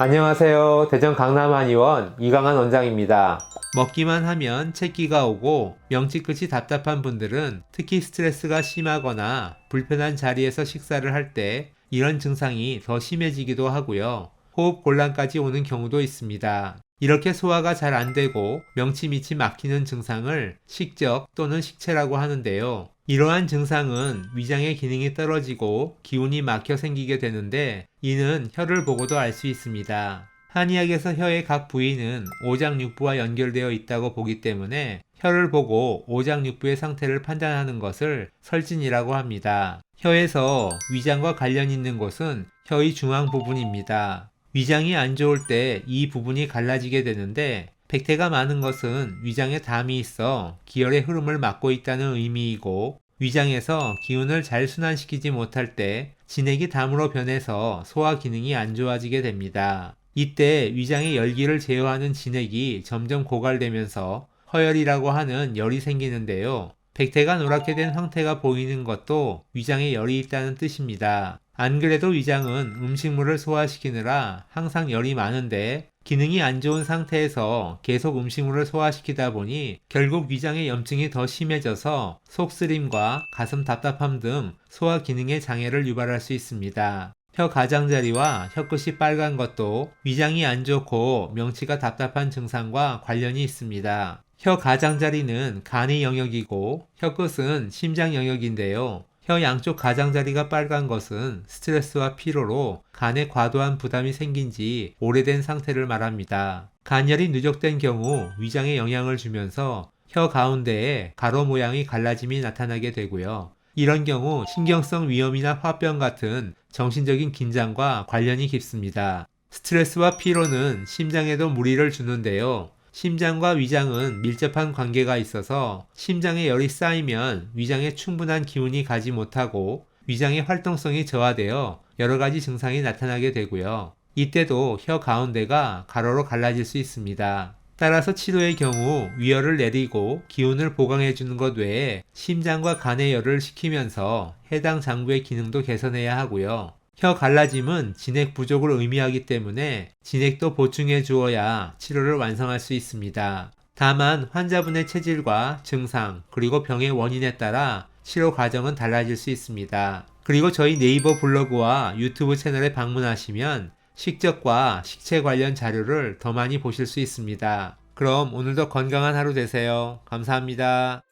안녕하세요. 대전 강남 한의원 이강한 원장입니다. 먹기만 하면 채기가 오고 명치 끝이 답답한 분들은 특히 스트레스가 심하거나 불편한 자리에서 식사를 할 때 이런 증상이 더 심해지기도 하고요. 호흡 곤란까지 오는 경우도 있습니다. 이렇게 소화가 잘 안 되고 명치 밑이 막히는 증상을 식적 또는 식체라고 하는데요. 이러한 증상은 위장의 기능이 떨어지고 기운이 막혀 생기게 되는데 이는 혀를 보고도 알 수 있습니다. 한의학에서 혀의 각 부위는 오장육부와 연결되어 있다고 보기 때문에 혀를 보고 오장육부의 상태를 판단하는 것을 설진이라고 합니다. 혀에서 위장과 관련 있는 곳은 혀의 중앙 부분입니다. 위장이 안 좋을 때 이 부분이 갈라지게 되는데 백태가 많은 것은 위장에 담이 있어 기혈의 흐름을 막고 있다는 의미이고 위장에서 기운을 잘 순환시키지 못할 때 진액이 담으로 변해서 소화 기능이 안 좋아지게 됩니다. 이때 위장의 열기를 제어하는 진액이 점점 고갈되면서 허열이라고 하는 열이 생기는데요. 백태가 노랗게 된 황태가 보이는 것도 위장에 열이 있다는 뜻입니다. 안 그래도 위장은 음식물을 소화시키느라 항상 열이 많은데 기능이 안 좋은 상태에서 계속 음식물을 소화시키다 보니 결국 위장의 염증이 더 심해져서 속쓰림과 가슴 답답함 등 소화 기능의 장애를 유발할 수 있습니다. 혀 가장자리와 혀끝이 빨간 것도 위장이 안 좋고 명치가 답답한 증상과 관련이 있습니다. 혀 가장자리는 간의 영역이고 혀끝은 심장 영역인데요. 혀 양쪽 가장자리가 빨간 것은 스트레스와 피로로 간에 과도한 부담이 생긴 지 오래된 상태를 말합니다. 간열이 누적된 경우 위장에 영향을 주면서 혀 가운데에 가로 모양의 갈라짐이 나타나게 되고요. 이런 경우 신경성 위염이나 화병 같은 정신적인 긴장과 관련이 깊습니다. 스트레스와 피로는 심장에도 무리를 주는데요. 심장과 위장은 밀접한 관계가 있어서 심장에 열이 쌓이면 위장에 충분한 기운이 가지 못하고 위장의 활동성이 저하되어 여러 가지 증상이 나타나게 되고요. 이때도 혀 가운데가 가로로 갈라질 수 있습니다. 따라서 치료의 경우 위열을 내리고 기운을 보강해 주는 것 외에 심장과 간의 열을 식히면서 해당 장부의 기능도 개선해야 하고요. 혀 갈라짐은 진액 부족을 의미하기 때문에 진액도 보충해 주어야 치료를 완성할 수 있습니다. 다만 환자분의 체질과 증상 그리고 병의 원인에 따라 치료 과정은 달라질 수 있습니다. 그리고 저희 네이버 블로그와 유튜브 채널에 방문하시면 식적과 식체 관련 자료를 더 많이 보실 수 있습니다. 그럼 오늘도 건강한 하루 되세요. 감사합니다.